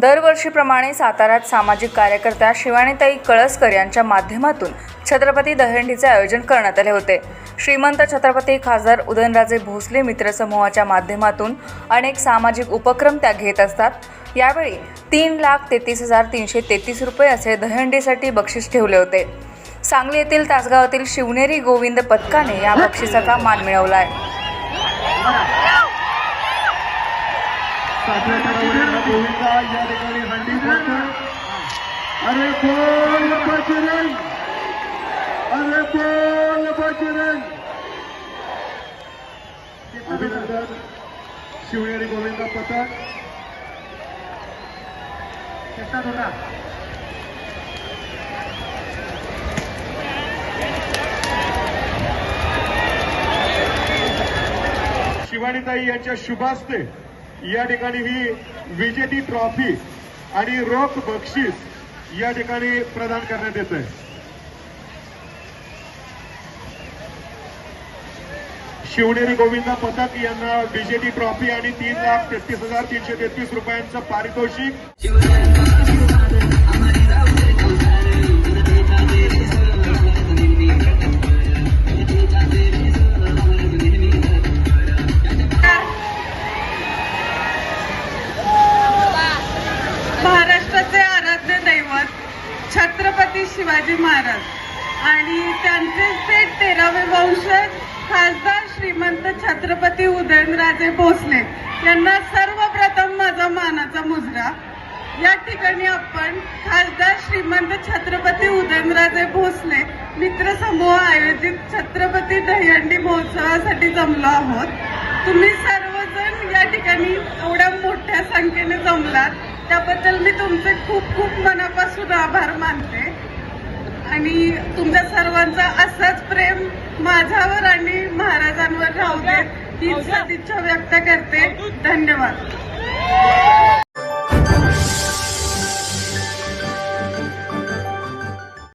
दरवर्षीप्रमाणे साताऱ्यात सामाजिक कार्यकर्त्या शिवानीताई कळसकर यांच्या माध्यमातून छत्रपती दहंडीचे आयोजन करण्यात आले होते. श्रीमंत छत्रपती खासदार उदयनराजे भोसले मित्रसमूहाच्या माध्यमातून अनेक सामाजिक उपक्रम त्या घेत असतात. यावेळी तीन लाख तेहतीस हजार तीनशे तेहतीस रुपये असे दहंडीसाठी बक्षीस ठेवले होते. सांगली येथील तासगावातील शिवनेरी गोविंद पथकाने या बक्षिसाचा मान मिळवला आहे. सातव्या गोविंदा या ठिकाणी हंडी फोडतोय अरे बोल बजरंग अरे बोल बजरंग अभिनंदन शिवनेरी गोविंदा पथक शेतात होता शिवानीताई यांच्या शुभास्ते या ठिकाणी ही विजेती ट्रॉफी आणि रोख बक्षीस या ठिकाणी प्रदान करण्यात येत आहे. शिवनेरी गोविंदा पथक यांना विजेती ट्रॉफी आणि तीन लाख तेहतीस हजार तीनशे तेहतीस रुपयांचं पारितोषिक. छत्रपती शिवाजी महाराज. आणि त्यांचे ते तेरावे वंशज खासदार श्रीमंत छत्रपती उदयनराजे भोसले. यांना सर्वप्रथम माझा मानाचा मुजरा. या ठिकाणी आपण खासदार श्रीमंत छत्रपती उदयनराजे भोसले मित्र समूह आयोजित छत्रपती दहीहंडी महोत्सवासाठी जमलो आहोत. तुम्ही सर्वजण या ठिकाणी एवढ्या मोठ्या संख्येने जमलात. त्याबद्दल मी तुमचे खूप खूप मनापासून आभार मानते. आणि तुमच्या सर्वांचा असंच प्रेम माझ्यावर आणि महाराजांवर राहू दे ही सदिच्छा व्यक्त करते. धन्यवाद.